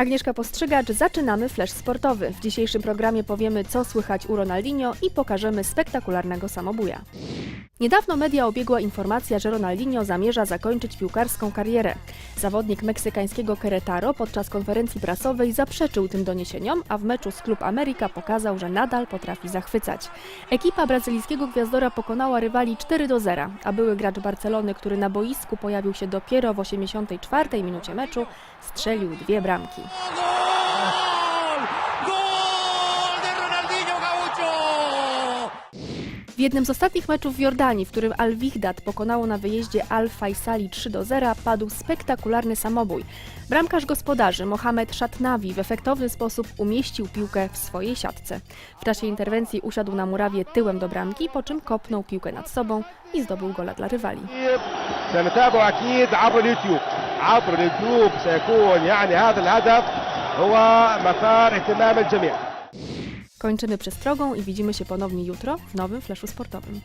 Agnieszka Postrzygacz, zaczynamy flash sportowy. W dzisiejszym programie powiemy, co słychać u Ronaldinho i pokażemy spektakularnego samobuja. Niedawno media obiegła informacja, że Ronaldinho zamierza zakończyć piłkarską karierę. Zawodnik meksykańskiego Querétaro podczas konferencji prasowej zaprzeczył tym doniesieniom, a w meczu z Klub Ameryka pokazał, że nadal potrafi zachwycać. Ekipa brazylijskiego gwiazdora pokonała rywali 4 do 0, a były gracz Barcelony, który na boisku pojawił się dopiero w 84 minucie meczu, strzelił dwie bramki. W jednym z ostatnich meczów w Jordanii, w którym Al-Wihdat pokonało na wyjeździe Al-Faisali 3 do 0, padł spektakularny samobój. Bramkarz gospodarzy Mohamed Szatnawi w efektowny sposób umieścił piłkę w swojej siatce. W czasie interwencji usiadł na murawie tyłem do bramki, po czym kopnął piłkę nad sobą i zdobył gola dla rywali. سنتابع اكيد عبر اليوتيوب عبر اليوتيوب سيكون يعني هذا الهدف هو مثار اهتمام الجميع Kończymy przestrogą i widzimy się ponownie jutro w nowym Flashu Sportowym.